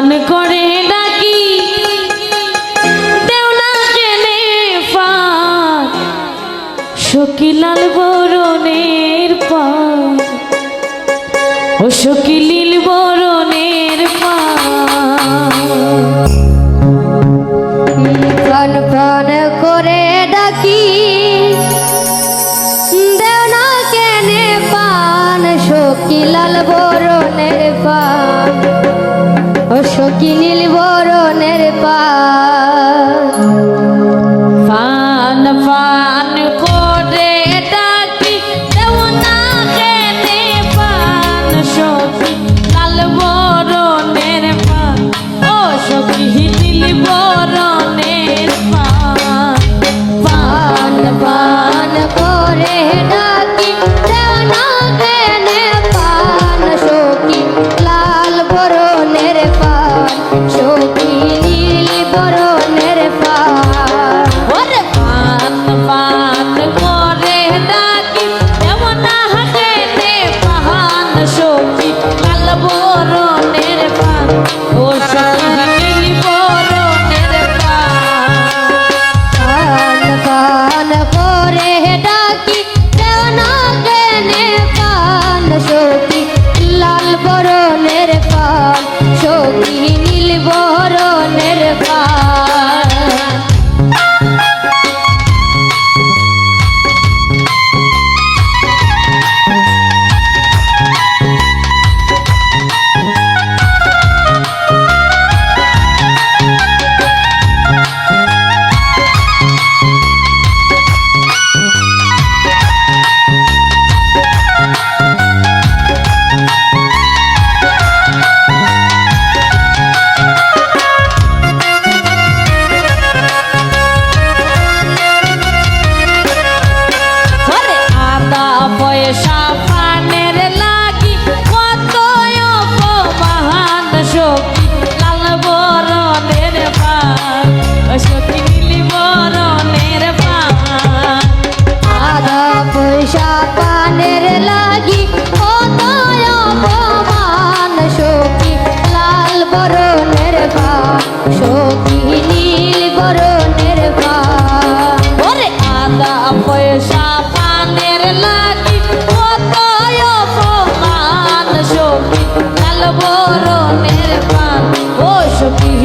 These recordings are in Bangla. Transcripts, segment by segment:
প্রাণ করে ডাকি দেওনা কেনে পাক শকিলাল বরণের পাক ও শকিলিল বরণের পাক প্রাণ প্রাণ করে ডাকি দেওনা কেনে পান শকিলাল বরণের পাক সখী নীল বরণের পা বরণের পাল নীল বরণের টাকা পয়সা পানের লাগি কত অপমান সখী? কাল বরণের পান ও সখী।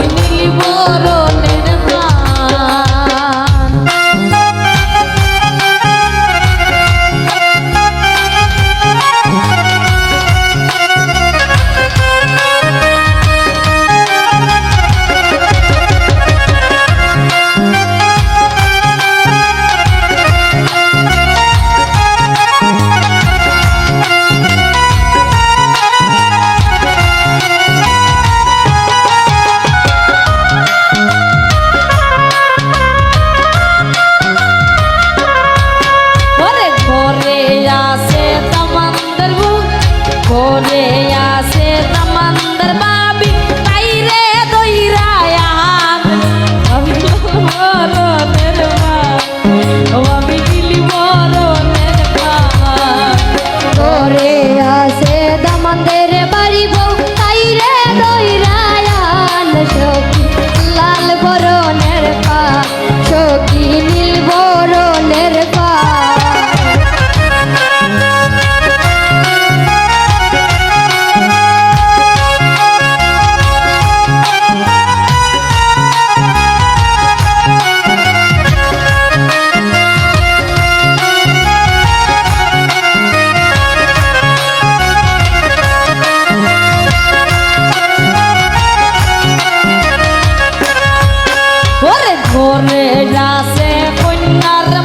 ঘরে যাচ্ছে কন্যার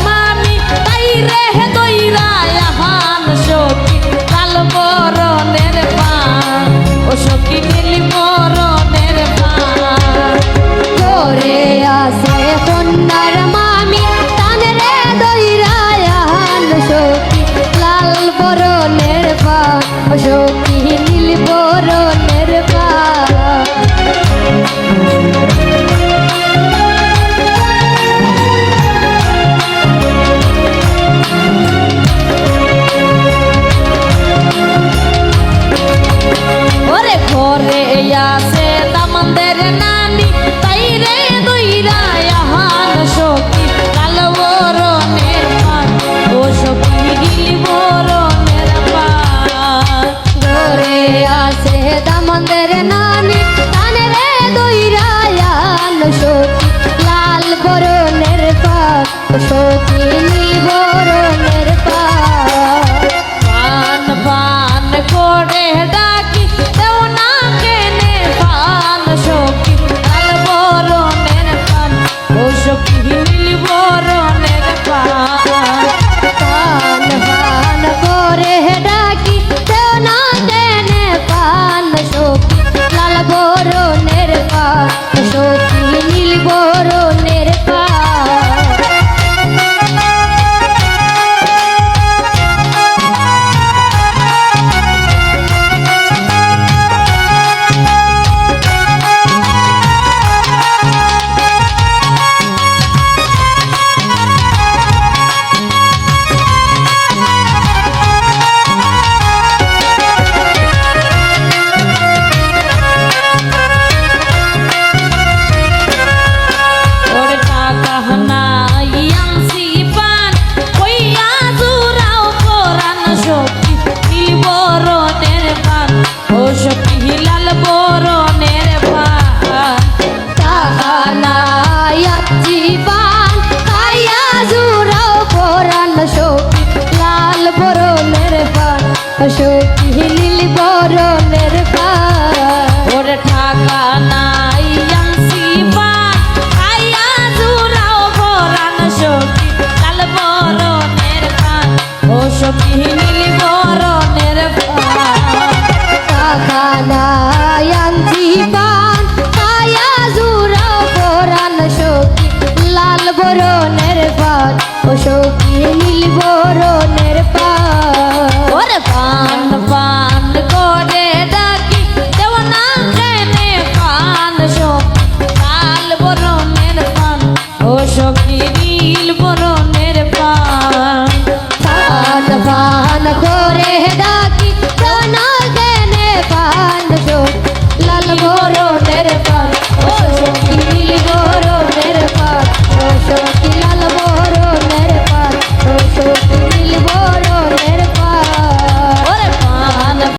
아.